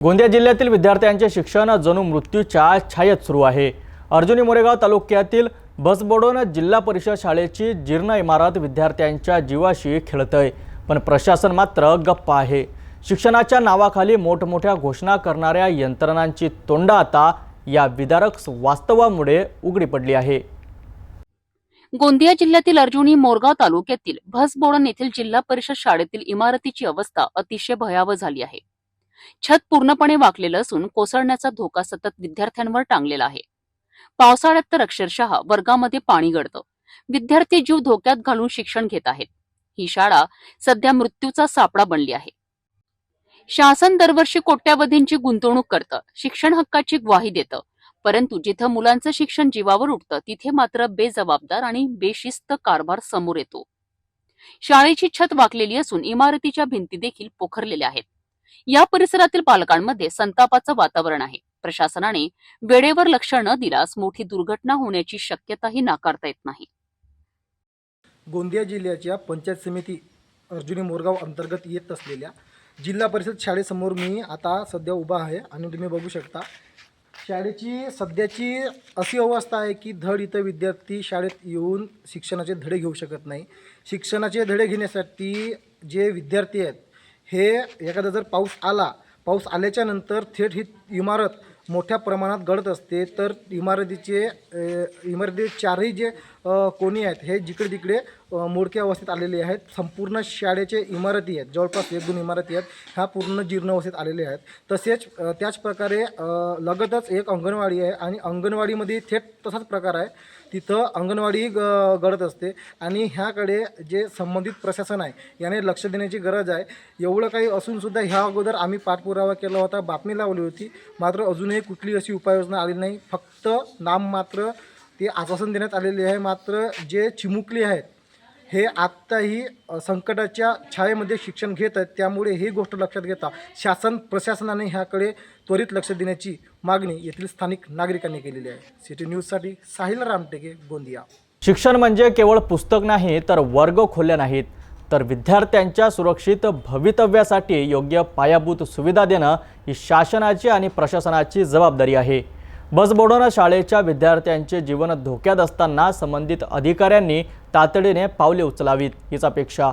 गोंदिया जिल्ह्यातील विद्यार्थ्यांचे शिक्षण जणू मृत्यूच्या छायेत सुरू आहे. अर्जुनी मोरेगाव तालुक्यातील बसबोडोन जिल्हा परिषद शाळेची जीर्ण इमारत विद्यार्थ्यांच्या जीवाशी खेळतय पण प्रशासन मात्र गप्प आहे. शिक्षणाच्या नावाखाली मोठमोठ्या घोषणा करणाऱ्या यंत्रणांची तोंड आता या विदारक वास्तवामुळे उघडी पडली आहे. गोंदिया जिल्ह्यातील अर्जुनी मोरगाव तालुक्यातील भसबोडन येथील जिल्हा परिषद शाळेतील इमारतीची अवस्था अतिशय भयावह झाली आहे. छत पूर्णपणे वाकलेलं असून कोसळण्याचा धोका सतत विद्यार्थ्यांवर टांगलेला आहे. पावसाळ्यात तर अक्षरशः वर्गामध्ये पाणी गळतं. विद्यार्थी जीव धोक्यात घालून शिक्षण घेत आहेत. ही शाळा सध्या मृत्यूचा सापळा बनली आहे. शासन दरवर्षी कोट्यावधींची गुंतवणूक करतं शिक्षण हक्काची ग्वाही देतं. परंतु जिथं मुलांचं शिक्षण जीवावर उठतं तिथे मात्र बेजबाबदार आणि बेशिस्त कारभार समोर येतो. शाळेची छत वाकलेली असून इमारतीच्या भिंती देखील पोखरलेल्या आहेत. या परिसरातील पालकांमध्ये संतापाचं वातावरण आहे. प्रशासनाने वेळेवर लक्ष न दिल्यास मोठी दुर्घटना होण्याची शक्यताही नाकारता येत नाही. गोंदिया जिल्ह्याच्या पंचायत समिती अर्जुनी मोरगाव अंतर्गत येत असलेल्या जिल्हा परिषद शाळेसमोर मी आता सध्या उभा आहे आणि तुम्ही बघू शकता. शाळेची सध्याची अशी अवस्था आहे की धड इथं विद्यार्थी शाळेत येऊन शिक्षणाचे धडे घेऊ शकत नाही. शिक्षणाचे धडे घेण्यासाठी जे विद्यार्थी आहेत हे एखादा जर पाऊस आला पाऊस आल्याच्यानंतर थेट ही इमारत मोठ्या प्रमाणात गळत असते. तर इमारतीचे इमारतीचे चारही जे कोणी आहेत हे जिकडे तिकडे मोडक्या अवस्थेत आलेले आहेत. संपूर्ण शाळेचे इमारती आहेत. जवळपास एक दोन इमारती आहेत. ह्या पूर्ण जीर्ण अवस्थेत आलेल्या आहेत. तसेच त्याच प्रकारे लगतच एक अंगणवाडी आहे आणि अंगणवाडीमध्ये थेट तसाच प्रकार आहे. तिथं अंगणवाडी ग गळत असते आणि ह्याकडे जे संबंधित प्रशासन आहे याने लक्ष देण्याची गरज आहे. एवढं काही असूनसुद्धा ह्या अगोदर आम्ही पाठपुरावा केला होता बातमी लावली होती. मात्र अजूनही कुठली अशी उपाययोजना आली नाही. फक्त नाममात्र ते आश्वासन देण्यात आलेले आहे. मात्र जे चिमुकले आहेत हे आत्ताही संकटाच्या छायेमध्ये शिक्षण घेत आहेत त्यामुळे ही गोष्ट लक्षात घेता शासन प्रशासनाने ह्याकडे त्वरित लक्ष देण्याची मागणी येथील स्थानिक नागरिकांनी केलेली आहे. सिटी न्यूजसाठी साहिल रामटेके गोंदिया. शिक्षण म्हणजे केवळ पुस्तक नाही तर वर्ग खोल्या नाहीत. तर विद्यार्थ्यांच्या सुरक्षित भवितव्यासाठी योग्य पायाभूत सुविधा देणं ही शासनाची आणि प्रशासनाची जबाबदारी आहे. बसबोडोना शाळेच्या विद्यार्थ्यांचे जीवन धोक्यात असताना संबंधित अधिकाऱ्यांनी तातडीने पावले उचलावीत. हीच अपेक्षा